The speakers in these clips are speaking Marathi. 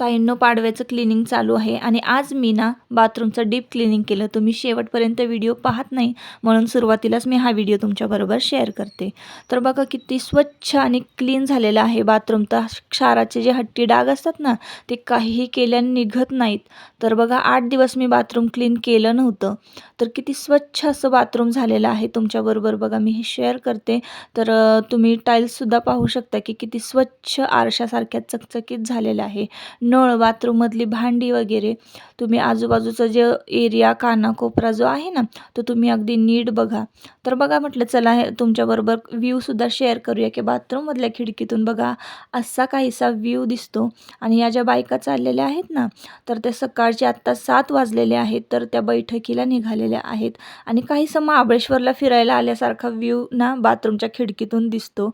ताईंनो पाडव्याचं क्लिनिंग चालू आहे आणि आज मी ना बाथरूमचं डीप क्लिनिंग केलं. तुम्ही शेवटपर्यंत व्हिडिओ पाहत नाही म्हणून सुरुवातीलाच मी हा व्हिडिओ तुमच्याबरोबर शेअर करते. तर बघा किती स्वच्छ आणि क्लीन झालेलं आहे बाथरूम तर क्षाराचे जे हट्टी डाग असतात ना ते काहीही केल्याने निघत नाहीत. तर बघा आठ दिवस मी बाथरूम क्लीन केलं नव्हतं. तर किती स्वच्छ असं बाथरूम झालेलं आहे तुमच्याबरोबर बघा मी हे शेअर करते. तर तुम्ही टाईल्ससुद्धा पाहू शकता की किती स्वच्छ आरशासारख्या चकचकीत झालेलं आहे. नळ बाथरूममधली भांडी वगैरे. तुम्ही आजूबाजूचा जे एरिया कानाकोपरा जो आहे ना तो तुम्ही अगदी नीट बघा. तर बघा म्हटलं चला हे तुमच्याबरोबर व्ह्यूसुद्धा शेअर करूया की बाथरूममधल्या खिडकीतून बघा असा काहीसा व्ह्यू दिसतो. आणि या ज्या बायका चाललेल्या आहेत ना तर त्या सकाळचे आत्ता सात वाजलेले आहेत तर त्या बैठकीला निघालेल्या आहेत. आणि काहीसं महाबळेश्वरला फिरायला आल्यासारखा व्ह्यू ना बाथरूमच्या खिडकीतून दिसतो.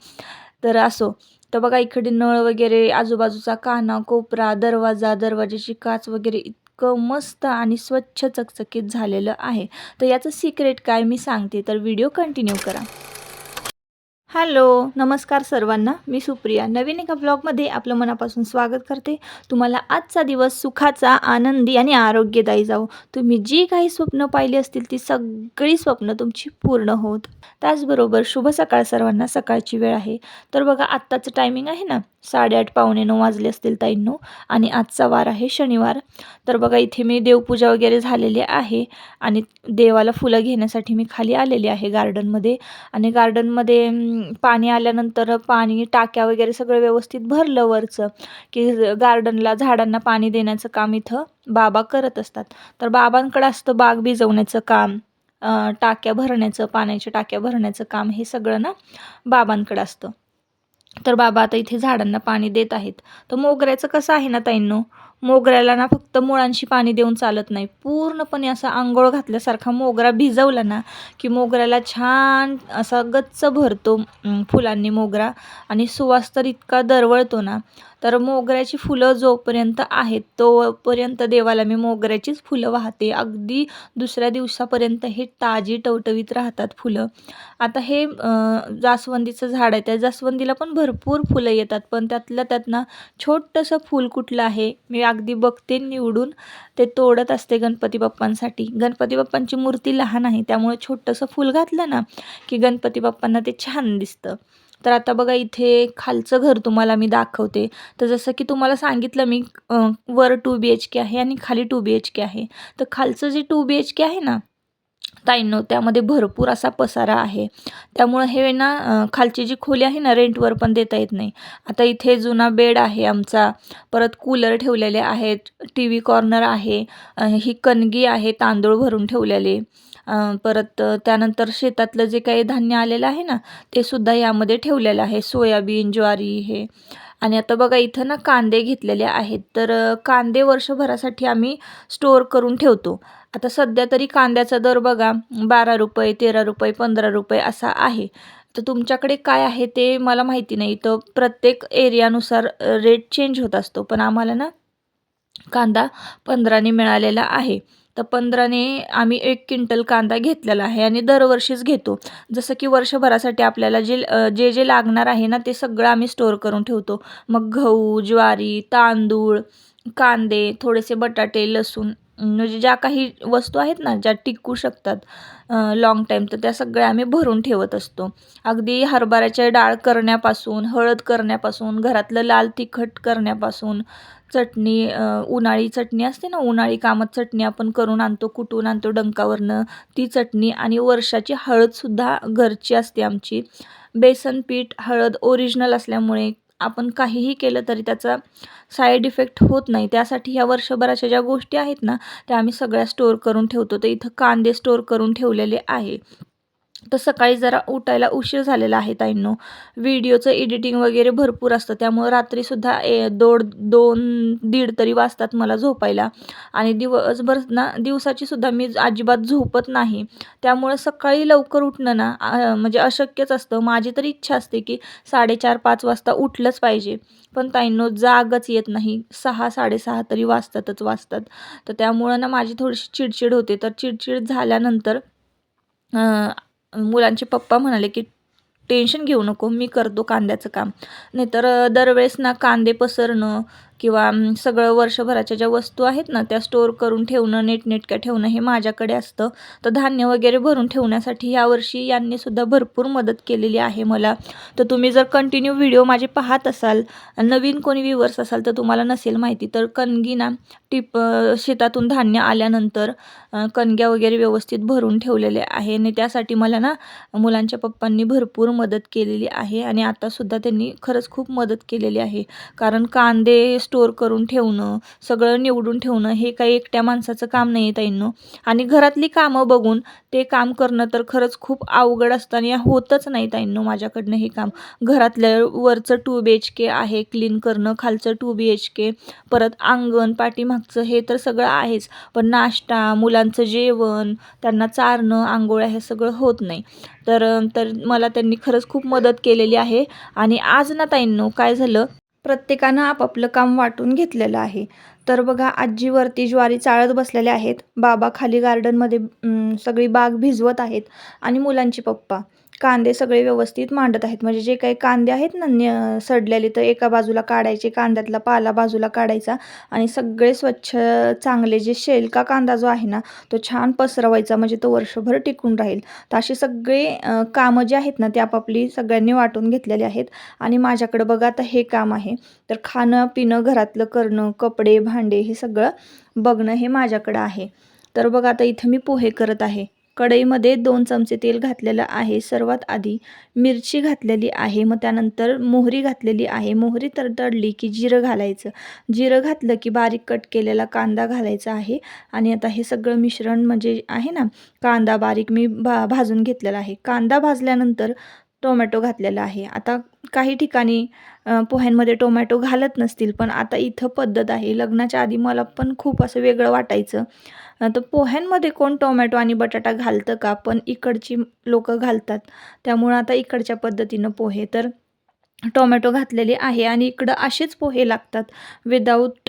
तर असो तर बघा इकडे नळ वगैरे आजूबाजूचा काना कोपरा दरवाजा दरवाजाची काच वगैरे इतकं मस्त आणि स्वच्छ चकचकीत झालेलं आहे. तर याचं सिक्रेट काय मी सांगते तर व्हिडिओ कंटिन्यू करा. हॅलो नमस्कार सर्वांना. मी सुप्रिया. नवीन एका ब्लॉगमध्ये आपलं मनापासून स्वागत करते. तुम्हाला आजचा दिवस सुखाचा आनंदी आणि आरोग्यदायी जाऊ तुम्ही जी काही स्वप्न पाहिली असतील ती सगळी स्वप्न तुमची पूर्ण होत. त्याचबरोबर शुभ सकाळ सर्वांना सकाळची वेळ आहे. तर बघा आत्ताचं टायमिंग आहे ना? साडेआठ पावणे नऊ वाजले असतील ताईंनो. आणि आजचा वार आहे शनिवार. तर बघा इथे मी देवपूजा वगैरे झालेली आहे आणि देवाला फुलं घेण्यासाठी मी खाली आलेली आहे गार्डनमध्ये. आणि गार्डनमध्ये पाणी आल्यानंतर पाणी टाक्या वगैरे सगळं व्यवस्थित भरलं वरचं की गार्डनला झाडांना पाणी देण्याचं काम इथं बाबा करत असतात. तर बाबांकडं असतं बाग भिजवण्याचं काम टाक्या भरण्याचं पाण्याच्या टाक्या भरण्याचं काम हे सगळं ना बाबांकडं असतं. तर बाबा आता इथे झाडांना पाणी देत आहेत. तर मोगऱ्याचं कसं आहे ना ताईंनो? मोगऱ्याला ना फक्त मुळांशी पाणी देऊन चालत नाही. पूर्णपणे असा आंघोळ घातल्यासारखा मोगरा भिजवला ना की मोगऱ्याला छान असा गच्च भरतो फुलांनी मोगरा. आणि सुवास तर इतका दरवळतो ना तर मोगऱ्याची फुलं जोपर्यंत आहेत तोपर्यंत देवाला मी मोगऱ्याचीच फुलं वाहते. अगदी दुसऱ्या दिवसापर्यंत हे ताजी टवटवीत राहतात फुलं. आता हे जास्वंदीचं झाड आहे. त्या जास्वंदीला पण भरपूर फुलं येतात पण त्यातलं त्यात ना छोटंसं फूल कुठलं आहे मी अगदी बघते निवडून. ते तोडत असते गणपती बाप्पांसाठी. गणपती बाप्पांची मूर्ती लहान आहे त्यामुळे छोटंसं फूल घातलं ना की गणपती बाप्पांना ते छान दिसतं. तर आता बघा इथे खालचं घर तुम्हाला मी दाखवते. तर जसं की तुम्हाला सांगितलं मी वर टू बी एच के आहे आणि खाली टू बी एच के आहे. तर खालचं जे टू बी एच के आहे ना ताईंनो त्यामध्ये भरपूर असा पसारा आहे. त्यामुळं हे ना खालची जी खोली आहे ना रेंटवर पण देता येत नाही. आता इथे जुना बेड आहे आमचा. परत कूलर ठेवलेले आहेत. टी व्ही कॉर्नर आहे. ही कणगी आहे तांदूळ भरून ठेवलेले. परत त्यानंतर शेतातलं जे काही धान्य आलेलं आहे ना ते सुद्धा यामध्ये ठेवलेलं आहे. सोयाबीन ज्वारी हे. आणि आता बघा इथं ना कांदे घेतलेले आहेत. तर कांदे वर्षभरासाठी आम्ही स्टोअर करून ठेवतो. आता सध्या तरी कांद्याचा दर बघा बारा रुपये तेरा रुपये पंधरा रुपये असा आहे. तर तुमच्याकडे काय आहे ते मला माहिती नाही. तर प्रत्येक एरियानुसार रेट चेंज होत असतो. पण आम्हाला ना कांदा पंधराने मिळालेला आहे. तर पंधराने आम्ही एक क्विंटल कांदा घेतलेला आहे आणि दरवर्षीच घेतो. जसं की वर्षभरासाठी आपल्याला जे जे जे लागणार आहे ना ते सगळं आम्ही स्टोअर करून ठेवतो. मग गहू ज्वारी तांदूळ कांदे थोडेसे बटाटे लसूण म्हणजे ज्या काही वस्तू आहेत ना ज्या टिकू शकतात लाँग टाईम तर त्या सगळ्या आम्ही भरून ठेवत असतो. अगदी हरभऱ्याच्या डाळ करण्यापासून हळद करण्यापासून घरातलं लाल तिखट करण्यापासून चटणी उन्हाळी चटणी असते ना उन्हाळी कामात चटणी आपण करून आणतो कुटून आणतो डंकावरनं. ती चटणी आणि वर्षाची हळदसुद्धा घरची असते आमची. बेसन पीठ हळद ओरिजिनल असल्यामुळे आपण काहीही केलं तरी त्याचा साईड इफेक्ट होत नाही. त्यासाठी ह्या वर्षभराच्या ज्या गोष्टी आहेत ना त्या आम्ही सगळ्या स्टोअर करून ठेवतो. तर इथं कांदे स्टोअर करून ठेवलेले आहे. तर सकाळी जरा उठायला उशीर झालेला आहे ताईंनो. व्हिडिओचं एडिटिंग वगैरे भरपूर असतं. त्यामुळं रात्रीसुद्धा ए दोड दोन दीड तरी वाजतात मला झोपायला. आणि दिवसभर ना दिवसाचीसुद्धा मी अजिबात झोपत नाही. त्यामुळं सकाळी लवकर उठणं ना म्हणजे अशक्यच असतं. माझी तर इच्छा असते की साडेचार पाच वाजता उठलंच पाहिजे. पण ताईंनो जागच येत नाही. सहा साडेसहा तरी वाजतातच वाजतात. तर त्यामुळं ना माझी थोडीशी चिडचिड होते. तर चिडचिड झाल्यानंतर मुलांचे पप्पा म्हणाले की टेन्शन घेऊ नको मी करतो कांद्याचं काम. नाहीतर दरवेळेस ना कांदे पसरणं किंवा सगळं वर्षभराच्या ज्या वस्तू आहेत ना त्या स्टोअर करून ठेवणं नीटनेटक्या ठेवणं हे माझ्याकडे असतं. तर धान्य वगैरे भरून ठेवण्यासाठी यावर्षी यांनीसुद्धा भरपूर मदत केलेली आहे मला. तर तुम्ही जर कंटिन्यू व्हिडिओ माझे पाहत असाल नवीन कोणी व्ह्युअर्स असाल तर तुम्हाला नसेल माहिती. तर कणगी ना टिप शेतातून धान्य आल्यानंतर कणग्या वगैरे व्यवस्थित भरून ठेवलेले आहे. आणि त्यासाठी मला ना मुलांच्या पप्पांनी भरपूर मदत केलेली आहे. आणि आतासुद्धा त्यांनी खरंच खूप मदत केलेली आहे. कारण कांदे स्टोअर करून ठेवणं सगळं निवडून ठेवणं हे काही एकट्या माणसाचं काम नाही आहे ताईंनो. आणि घरातली कामं बघून ते काम करणं तर खरंच खूप अवघड असतं आणि होतच नाही ताईंनो माझ्याकडनं हे काम. घरातलं वरचं टू बी एच के आहे क्लीन करणं खालचं टू बी एच के परत अंगण पाठीमागचं हे तर सगळं आहेच. पण नाश्ता मुलांचं जेवण त्यांना चारणं आंघोळ्या हे सगळं होत नाही. तर तर मला त्यांनी खरंच खूप मदत केलेली आहे. आणि आज ना ताईंनो काय झालं प्रत्येकानं आपापलं काम वाटून घेतलेलं आहे. तर बघा आजीवरती ज्वारी चाळत बसलेले आहेत. बाबा खाली गार्डनमध्ये सगळी बाग भिजवत आहेत. आणि मुलांची पप्पा. कांदे सगळे व्यवस्थित मांडत आहेत. म्हणजे जे काही कांदे आहेत ना न्य सडलेले तर एका बाजूला काढायचे कांद्यातला पाला बाजूला काढायचा आणि सगळे स्वच्छ चांगले जे शेलका कांदा जो आहे ना तो छान पसरवायचा. म्हणजे तो वर्षभर टिकून राहील. तर असे सगळे कामं जे आहेत ना ते आपापली सगळ्यांनी वाटून घेतलेले आहेत. आणि माझ्याकडं बघा आता हे काम आहे. तर खाणं पिणं घरातलं करणं कपडे भांडे हे सगळं बघणं हे माझ्याकडं आहे. तर बघा आता इथं मी पोहे करत आहे. कढईमध्ये दोन चमचे तेल घातलेलं आहे. सर्वात आधी मिरची घातलेली आहे. मग त्यानंतर मोहरी घातलेली आहे. मोहरी तर तडली की जिरं घालायचं. जिरं घातलं की बारीक कट केलेला कांदा घालायचा आहे. आणि आता हे सगळं मिश्रण म्हणजे आहे ना कांदा बारीक मी भा भाजून घेतलेला आहे. कांदा भाजल्यानंतर टोमॅटो घातलेला आहे. आता काही ठिकाणी पोह्यांमध्ये टोमॅटो घालत नसतील पण आता इथं पद्धत आहे. लग्नाच्या आधी मला पण खूप असं वेगळं वाटायचं. तर पोह्यांमध्ये कोण टोमॅटो आणि बटाटा घालतं का? पण इकडची लोकं घालतात. त्यामुळं आता इकडच्या पद्धतीनं पोहे. तर टोमॅटो घातलेली आहे आणि इकडं असेच पोहे लागतात. विदाऊट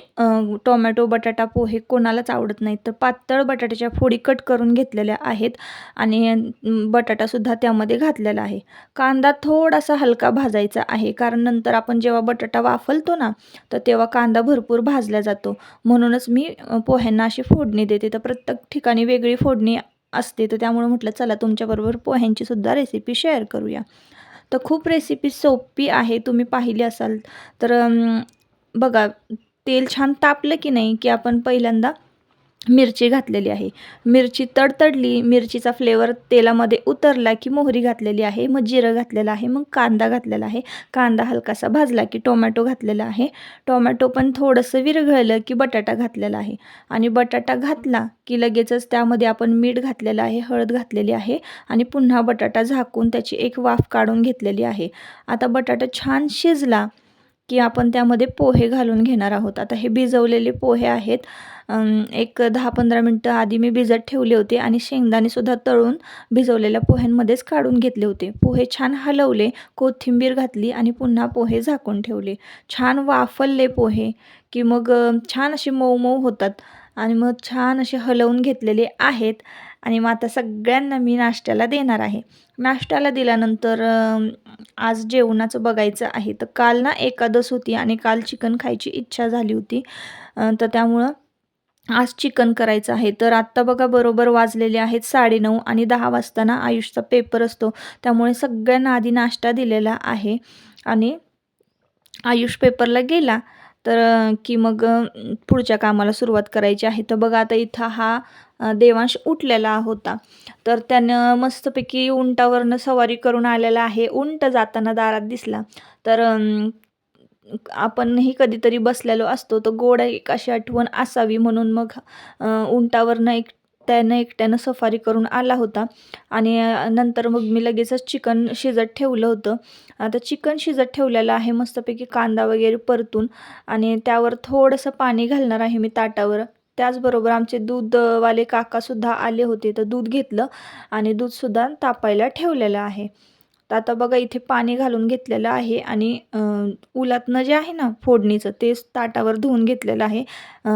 टोमॅटो बटाटा पोहे कोणालाच आवडत नाहीत. तर पातळ बटाट्याच्या फोडी कट करून घेतलेल्या आहेत आणि बटाटासुद्धा त्यामध्ये घातलेला आहे. कांदा थोडासा हलका भाजायचा आहे. कारण नंतर आपण जेव्हा बटाटा वाफलतो ना तर तेव्हा कांदा भरपूर भाजला जातो. म्हणूनच मी पोह्यांना अशी फोडणी देते. तर प्रत्येक ठिकाणी वेगळी फोडणी असते. तर त्यामुळे म्हटलं चला तुमच्याबरोबर पोह्यांची सुद्धा रेसिपी शेअर करूया. तर खूप रेसिपी सोपी आहे तुम्ही पाहिली असाल. तर बघा तेल छान तापलं की नाही की आपण पहिल्यांदा मिरची घातलेली आहे. मिरची तडतडली मिरचीचा फ्लेवर तेलामध्ये उतरला की मोहरी घातलेली आहे मग जिरं घातलेलं आहे मग कांदा घातलेला आहे. कांदा हलकासा भाजला की टोमॅटो घातलेला आहे. टोमॅटो पण थोडंसं विरघळलं की बटाटा घातलेला आहे. आणि बटाटा घातला की लगेचच त्यामध्ये आपण मीठ घातलेलं आहे हळद घातलेली आहे आणि पुन्हा बटाटा झाकून त्याची एक वाफ काढून घेतलेली आहे. आता बटाटा छान शिजला की आपण त्यामध्ये पोहे घालून घेणार आहोत. आता हे भिजवलेले पोहे आहेत. एक दहा पंधरा मिनटं आधी मी भिजत ठेवले होते आणि शेंगदाणेसुद्धा तळून भिजवलेल्या पोह्यांमध्येच काढून घेतले होते. पोहे छान हलवले कोथिंबीर घातली आणि पुन्हा पोहे झाकून ठेवले. छान वाफलले पोहे की मग छान असे मऊ मऊ होतात आणि मग छान असे हलवून घेतलेले आहेत आणि मग आता सगळ्यांना मी नाश्त्याला देणार आहे. नाश्त्याला दिल्यानंतर आज जेवणाचं बघायचं आहे. तर काल ना एकादस होती आणि काल चिकन खायची इच्छा झाली होती. तर त्यामुळं आज चिकन करायचं आहे. तर आत्ता बघा बरोबर वाजलेले आहेत साडेनऊ आणि दहा वाजताना आयुषचा पेपर असतो. त्यामुळे सगळ्यांना आधी नाश्ता दिलेला आहे. आणि आयुष पेपरला गेला. तर की मग पुढच्या कामाला सुरुवात करायची आहे. तर बघा आता इथं हा देवांश उठलेला होता. तर त्यानं मस्तपैकी उंटावरनं सवारी करून आलेला आहे. उंट जाताना दारात दिसला. तर आपणही कधीतरी बसलेलो असतो तर गोड एक अशी आठवण असावी म्हणून मग उंटावरनं एक त्यानं एकट्यानं सफारी करून आला होता. आणि नंतर मग मी लगेचच चिकन शिजत ठेवलं होतं. आता चिकन शिजत ठेवलेलं आहे मस्तपैकी कांदा वगैरे परतून आणि त्यावर थोडंसं पाणी घालणार आहे मी ताटावर. त्याचबरोबर आमचे दूधवाले काकासुद्धा आले होते तर दूध घेतलं आणि दूधसुद्धा तापायला ठेवलेलं आहे. तर आता बघा इथे पाणी घालून घेतलेलं आहे आणि उलातनं जे आहे ना फोडणीचं तेच ताटावर धुवून घेतलेलं आहे.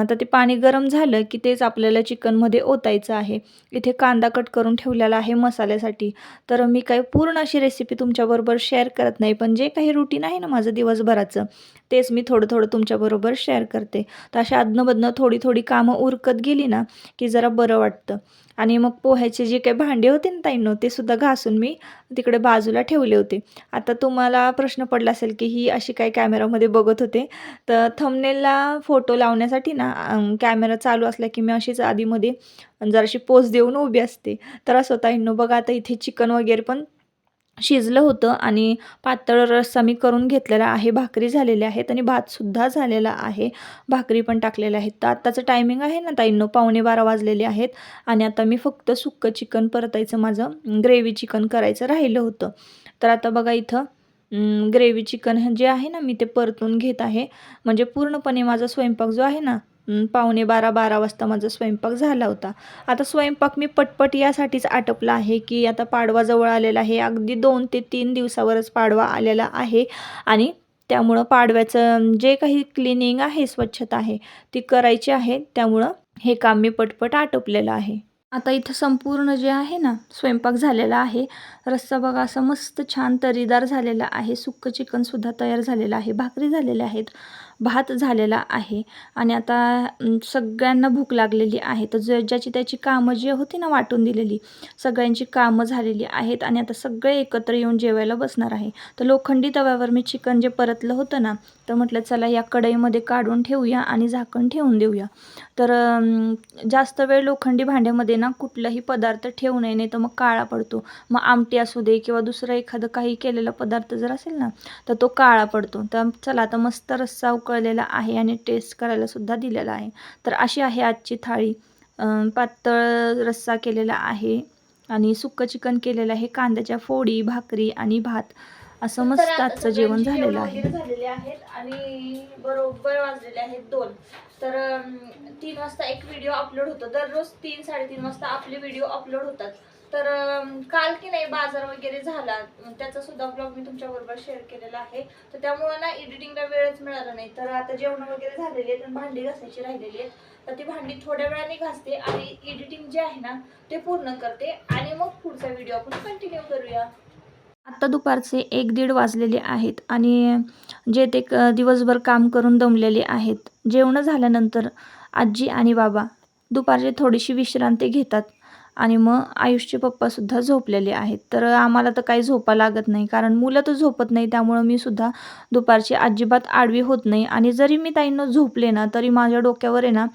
तर ते पाणी गरम झालं की तेच आपल्याला चिकनमध्ये ओतायचं आहे. इथे कांदा कट करून ठेवलेला आहे मसाल्यासाठी. तर मी काही पूर्ण अशी रेसिपी तुमच्याबरोबर शेअर करत नाही पण जे काही रुटीन आहे ना माझं दिवसभराचं तेच मी थोडं थोडं तुमच्याबरोबर शेअर करते. तर अशा अदनबदनं थोडी थोडी कामं उरकत गेली ना की जरा बरं वाटतं. आणि मग पोह्याचे जे काही भांडे होते ना ताईंनो ते सुद्धा घासून मी तिकडे बाजूला ठेवले होते. आता तुम्हाला प्रश्न पडला असेल की ही अशी काय कॅमेरामध्ये बघत होते. तर थंबनेलला फोटो लावण्यासाठी ना कॅमेरा चालू असला की मी अशीच आधीमध्ये जराशी पोज देऊन उभी असते. तर असं ताईंनो बघा आता इथे चिकन वगैरे पण शिजलं होतं आणि पातळ रस्सा मी करून घेतलेला आहे. भाकरी झालेल्या आहेत आणि भातसुद्धा झालेला आहे. भाकरी पण टाकलेल्या आहेत. तर आत्ताचं टायमिंग आहे ना ताईंनो? पावणे बारा वाजलेले आहेत आणि आता मी फक्त सुक्कं चिकन परतायचं माझं ग्रेव्ही चिकन करायचं राहिलं होतं. तर आता बघा इथं ग्रेव्ही चिकन जे आहे ना मी ते परतून घेत आहे. म्हणजे पूर्णपणे माझा स्वयंपाक जो आहे ना पावणे बारा बारा वाजता माझा स्वयंपाक झाला होता. आता स्वयंपाक मी पटपट यासाठीच आटपला आहे की आता पाडवा जवळ आलेला आहे. अगदी दोन ते तीन दिवसावरच पाडवा आलेला आहे आणि त्यामुळं पाडव्याचं जे काही क्लिनिंग आहे स्वच्छता आहे ती करायची आहे. त्यामुळं हे काम मी पटपट आटोपलेलं आहे. आता इथं संपूर्ण जे आहे ना स्वयंपाक झालेला आहे. रस्सा बघा असं मस्त छान तरीदार झालेला आहे. सुक्कं चिकनसुद्धा तयार झालेलं आहे. भाकरी झालेल्या आहेत. भात झालेला आहे. आणि आता सगळ्यांना भूक लागलेली आहे. तर ज ज्याची त्याची कामं जी होती ना वाटून दिलेली सगळ्यांची कामं झालेली आहेत आणि आता सगळे एकत्र येऊन जेवायला बसणार आहे. तर लोखंडी तव्यावर मी चिकन जे परतलं होतं ना तर म्हटलं चला या कढईमध्ये काढून ठेवूया आणि झाकण ठेवून देऊया. तर जास्त वेळ लोखंडी भांड्यामध्ये ना कुठलाही पदार्थ ठेवू नये नाही तर मग काळा पडतो. मग आमटी असू दे किंवा दुसरं एखादं काही केलेला पदार्थ जर असेल ना तर तो काळा पडतो. तर चला आता मस्त रस्सा उकळलेला आहे आणि टेस्ट करायला सुद्धा दिलेला आहे. तर अशी आहे आजची थाळी. पातळ रस्सा केलेला आहे आणि सुक्कं चिकन केलेलं आहे. कांद्याच्या फोडी भाकरी आणि भात असं मस्त आजचं जेवण झालेलं आहे. झालेले आहेत आणि बरोबर वाजलेले आहेत दोन. तर तीन वाजता एक व्हिडिओ अपलोड होतो. दररोज तीन साडेतीन वाजता आपले व्हिडिओ अपलोड होतात. तर काल की नाही बाजार वगैरे झाला. त्याचा सुद्धा ब्लॉग मी तुमच्या बरोबर शेअर केलेला आहे. तर त्यामुळे ना एडिटिंगला वेळच मिळाला नाही. तर आता जेवण वगैरे झालेली आहेत आणि भांडी घासायची राहिलेली आहेत. तर ती भांडी थोड्या वेळाने घासते आणि एडिटिंग जे आहे ना ते पूर्ण करते. आणि मग पुढचा व्हिडिओ आपण कंटिन्यू करूया. आत्ता दुपारचे एक दीड वाजलेले आहेत आणि जे ते क दिवसभर काम करून दमलेले आहेत. जेवणं झाल्यानंतर आजी आणि बाबा दुपारचे थोडीशी विश्रांती घेतात. आणि मग आयुषचे पप्पासुद्धा झोपलेले आहेत. तर आम्हाला तर काही झोपा लागत नाही कारण मुलं तर झोपत नाही त्यामुळं मी सुद्धा दुपारची अजिबात आडवी होत नाही. आणि जरी मी ताईंना झोपले ना तरी माझ्या डोक्यावर आहे ना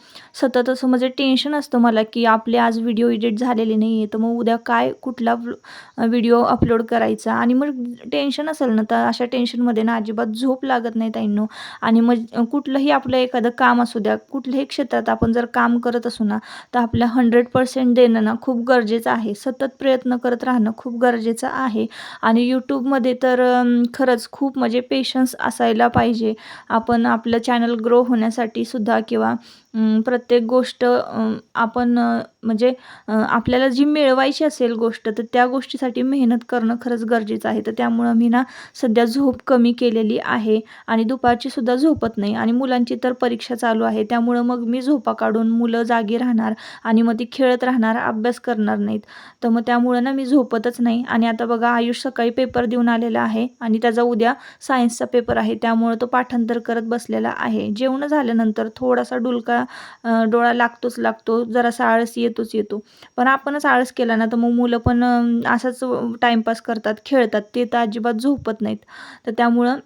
सतत असं म्हणजे टेन्शन असतं मला की आपले आज व्हिडिओ एडिट झालेले नाही आहे तर मग उद्या काय कुठला व्हिडिओ अपलोड करायचा? आणि मग टेन्शन असेल ना तर अशा टेन्शनमध्ये ना अजिबात झोप लागत नाही ताईंनो. आणि मग कुठलंही आपलं एखादं काम असू द्या कुठल्याही क्षेत्रात आपण जर काम करत असू ना तर आपल्या हंड्रेड पर्सेंट देणं ना खूप खूप गरजेचं आहे. सतत प्रयत्न करत राहणं खूप गरजेचं आहे. आणि यूट्यूबमध्ये तर खरंच खूप म्हणजे पेशन्स असायला पाहिजे. आपण आपलं चॅनल ग्रो होण्यासाठी सुद्धा किंवा प्रत्येक गोष्ट आपण म्हणजे आपल्याला जी मिळवायची असेल गोष्ट तर त्या गोष्टीसाठी मेहनत करणं खरंच गरजेचं आहे. तर त्यामुळं मी ना सध्या झोप कमी केलेली आहे आणि दुपारची सुद्धा झोपत नाही आणि मुलांची तर परीक्षा चालू आहे. त्यामुळं मग मी झोपा काढून मुलं जागी राहणार आणि मग ती खेळत राहणार अभ्यास करणार नाहीत. तर मग त्यामुळं ना मी झोपतच नाही. आणि आता बघा आयुष सकाळी पेपर देऊन आलेला आहे आणि त्याचा उद्या सायन्सचा पेपर आहे. त्यामुळं तो पाठांतर करत बसलेला आहे. जेवण झाल्यानंतर थोडासा डुलका आपल्याला डोळा लागतोच लागतो जरासा आळस येतोच येतो. पण आपणच आळस केला ना तर मग मुलं पण असाच असंच टाईमपास करतात खेळतात ते तर अजिबात झोपत नाहीत. तर त्यामुळं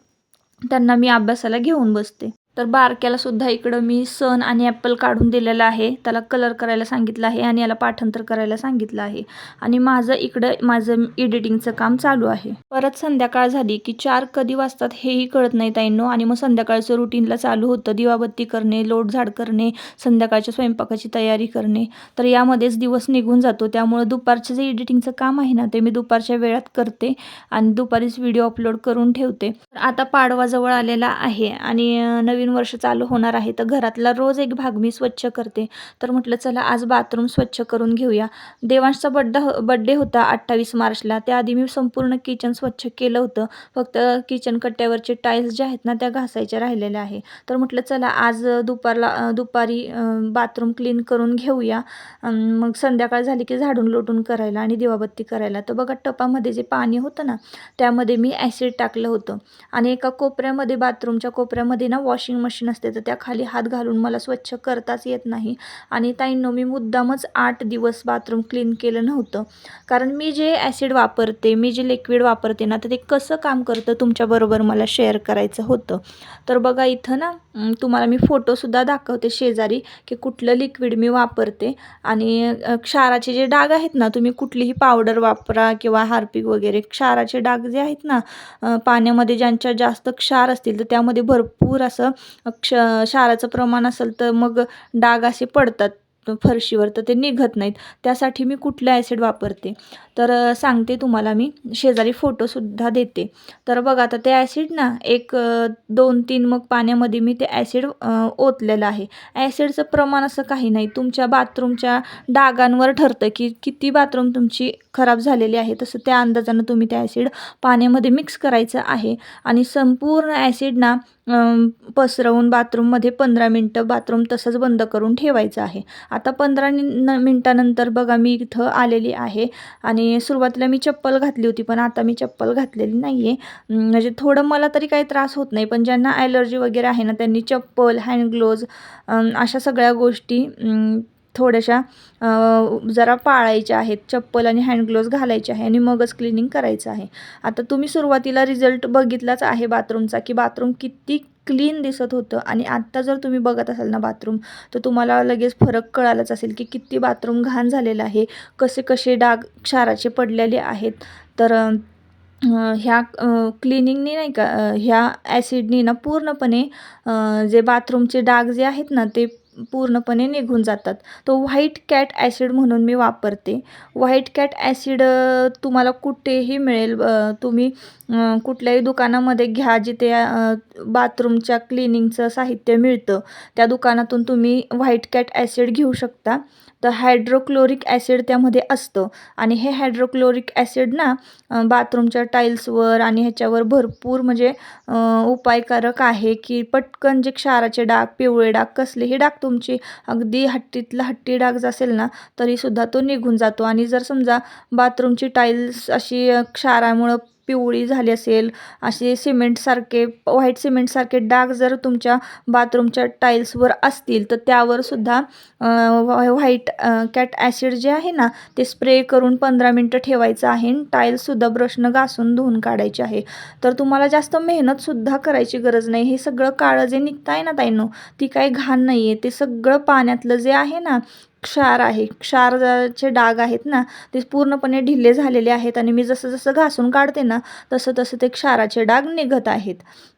त्यांना मी अभ्यासाला घेऊन बसते. तर बारक्याला सुद्धा इकडं मी सन आणि ॲपल काढून दिलेलं आहे. त्याला कलर करायला सांगितलं आहे आणि याला पाठांतर करायला सांगितलं आहे. आणि माझं इकडं माझं एडिटिंगचं काम चालू आहे. परत संध्याकाळ झाली की चार कधी वाजतात हेही कळत नाही ताईंनो. आणि मग संध्याकाळचं रुटीनला चालू होतं. दिवाबत्ती करणे लोटझाड करणे संध्याकाळच्या स्वयंपाकाची तयारी करणे. तर यामध्येच दिवस निघून जातो. त्यामुळं दुपारचं जे एडिटिंगचं काम आहे ना ते मी दुपारच्या वेळात करते आणि दुपारीच व्हिडिओ अपलोड करून ठेवते. आता पाडवा जवळ आलेला आहे आणि नवीन नवीन वर्ष चालू होणार आहे. तर घरातला रोज एक भाग मी स्वच्छ करते. तर म्हटलं चला आज बाथरूम स्वच्छ करून घेऊया. देवांशचा बड्डा बड्डे होता अठ्ठावीस मार्चला. त्याआधी मी संपूर्ण किचन स्वच्छ केलं होतं. फक्त किचन कट्ट्यावरचे टाईल्स ज्या आहेत ना त्या घासायच्या राहिलेल्या आहे. तर म्हटलं चला आज दुपारला दुपारी बाथरूम क्लीन करून घेऊया. मग संध्याकाळ झाली की झाडून लोटून करायला आणि दिवाबत्ती करायला. तर बघा टपामध्ये जे पाणी होतं ना त्यामध्ये मी ॲसिड टाकलं होतं. आणि एका कोपऱ्यामध्ये बाथरूमच्या कोपऱ्यामध्ये ना वॉशिंग मशीन असते तर त्या खाली हात घालून मला स्वच्छ करताच येत नाही. आणि ताईंनो मी मुद्दामच आठ दिवस बाथरूम क्लीन केलं नव्हतं. कारण मी जे ॲसिड वापरते मी जे लिक्विड वापरते ना तर ते कसं काम करतं तुमच्याबरोबर मला शेअर करायचं होतं. तर बघा इथं ना तुम्हाला मी फोटोसुद्धा दाखवते शेजारी की कुठलं लिक्विड मी वापरते. आणि क्षाराचे जे डाग आहेत ना तुम्ही कुठलीही पावडर वापरा किंवा हार्पिक वगैरे क्षाराचे डाग जे आहेत ना पाण्यामध्ये ज्यांच्या जास्त क्षार असतील तर त्यामध्ये भरपूर असं क्ष क्षाराचं प्रमाण असेल तर मग डाग असे पडतात फरशीवर तर ते निघत नाहीत. त्यासाठी मी कुठलं ॲसिड वापरते? तर सांगते तुम्हाला मी. शेजारी फोटोसुद्धा देते. तर बघा आता ते ॲसिड ना एक दोन तीन मग पाण्यामध्ये मी ते ॲसिड ओतलेलं आहे. ॲसिडचं प्रमाण असं काही नाही. तुमच्या बाथरूमच्या डागांवर ठरतं की किती बाथरूम तुमची खराब झालेली आहे तसं त्या अंदाजानं तुम्ही ते ॲसिड पाण्यामध्ये मिक्स करायचं आहे. आणि संपूर्ण ॲसिड ना पसरवून बाथरूममध्ये पंधरा मिनटं बाथरूम तसंच बंद करून ठेवायचं आहे. आता पंधरा न मिनटानंतर बघा मी इथं आलेली आहे आणि सुरुवातीला मी चप्पल घातली होती पण आता मी चप्पल घातलेली नाही आहे म्हणजे थोडं मला तरी काही त्रास होत नाही पण ज्यांना ॲलर्जी वगैरे आहे ना त्यांनी चप्पल हँडग्लोव्ज अशा सगळ्या गोष्टी थोड्याशा जरा पाळायच्या आहेत चप्पल आणि हँडग्लोव्ज घालायचे आहे आणि मगच क्लिनिंग करायचं आहे. आता तुम्ही सुरुवातीला रिझल्ट बघितलाच आहे बाथरूमचा की बाथरूम किती क्लीन दिसत होतं आणि आत्ता जर तुम्ही बघत असाल ना बाथरूम तर तुम्हाला लगेच फरक कळालाच असेल की किती बाथरूम घाण झालेलं आहे कसे कसे डाग क्षाराचे पडलेले आहेत. तर ह्या क्लिनिंगनी नाही का ह्या ॲसिडनी ना पूर्णपणे जे बाथरूमचे डाग जे आहेत ना ते पूर्णपणे निघून जातात. तो व्हाईट कॅट ॲसिड म्हणून मी वापरते. व्हाईट कॅट ॲसिड तुम्हाला कुठेही मिळेल. तुम्ही कुठल्याही दुकानामध्ये घ्या जिथे बाथरूमच्या क्लिनिंगचं साहित्य मिळतं. त्या दुकानातून तुम्ही व्हाईट कॅट ॲसिड घेऊ शकता. तर हायड्रोक्लोरिक ॲसिड त्यामध्ये असतं. आणि हे हायड्रोक्लोरिक ॲसिड ना बाथरूमच्या टाईल्सवर आणि ह्याच्यावर भरपूर म्हणजे उपायकारक आहे की पटकन जे क्षाराचे डाग पिवळे डाग कसलेही डाग तुमची अगदी हट्टीतला हट्टी डाग असेल ना तरीसुद्धा तो निघून जातो. आणि जर समजा बाथरूमची टाईल्स अशी क्षारामुळं पिवळी झाली असेल असे सिमेंटसारखे व्हाईट सिमेंटसारखे डाग जर तुमच्या बाथरूमच्या टाईल्सवर असतील तर त्यावर सुद्धा व्हाईट कॅट ॲसिड जे आहे ना ते स्प्रे करून पंधरा मिनटं ठेवायचं आहे आणि टाईल्ससुद्धा ब्रशनं घासून धुवून काढायचे आहे. तर तुम्हाला जास्त मेहनतसुद्धा करायची गरज नाही. हे सगळं काळं जे निघतं आहे ना ताईनो ती काही घाण नाही आहे ते सगळं पाण्यातलं जे आहे ना क्षार आहे. क्षारचे डाग आहेत ना ते पूर्णपणे ढिले झालेले आहेत आणि मी जसं जसं घासून काढते ना तसं तसं ते क्षाराचे डाग निघत आहेत.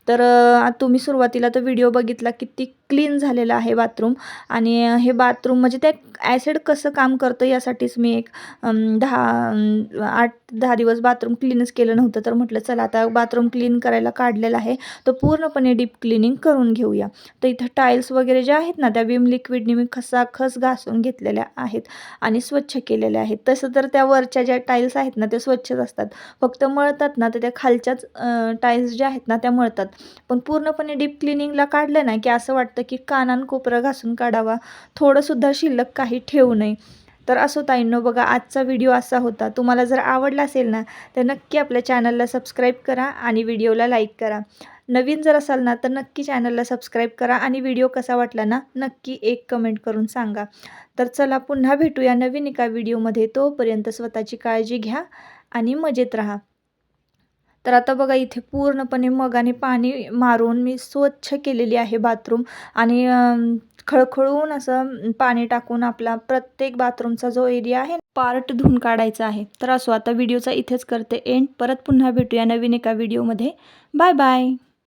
तर तुम्ही सुरुवातीला तर व्हिडिओ बघितला किती क्लीन झालेलं आहे बाथरूम. आणि हे बाथरूम म्हणजे ते ॲसिड कसं काम करतं यासाठीच मी एक दहा आठ दहा दिवस बाथरूम क्लीनच केलं नव्हतं. तर म्हटलं चला आता बाथरूम क्लीन करायला काढलेलं आहे. तर पूर्णपणे डीप क्लिनिंग करून घेऊया. तर इथं टाईल्स वगैरे ज्या आहेत ना त्या विम लिक्विडने मी खसाखस घासून घेतलेल्या आहेत आणि स्वच्छ केलेल्या आहेत. तसं तर त्या वरच्या ज्या टाईल्स आहेत ना त्या स्वच्छच असतात. फक्त मळतात ना तर त्या खालच्याच टाईल्स ज्या आहेत ना त्या मळतात. पण पूर्णपणे डीप क्लिनिंगला काढलं ना की असं वाटतं की कानान कोपरं घासून काढावा. थोडंसुद्धा शिल्लक काही ठेवू नये. तर असो ताईंनो बघा आजचा व्हिडिओ असा होता. तुम्हाला जर आवडला असेल ना तर नक्की आपल्या चॅनलला सबस्क्राईब करा आणि व्हिडिओला लाईक करा. नवीन जर असाल ना तर नक्की चॅनलला सबस्क्राईब करा आणि व्हिडिओ कसा वाटला ना नक्की एक कमेंट करून सांगा. तर चला पुन्हा भेटूया नवीन एका व्हिडिओमध्ये. तोपर्यंत स्वतःची काळजी घ्या आणि मजेत राहा. तर आता बघा इथे पूर्णपणे मगाने पाणी मारून मी स्वच्छ केलेली आहे बाथरूम आणि खळखळून असं पाणी टाकून आपला प्रत्येक बाथरूमचा जो एरिया आहे पार्ट धुवून काढायचा आहे. तर असो आता व्हिडिओचा इथेच करते एंड परत पुन्हा भेटूया नवीन एका व्हिडिओमध्ये. Bye bye!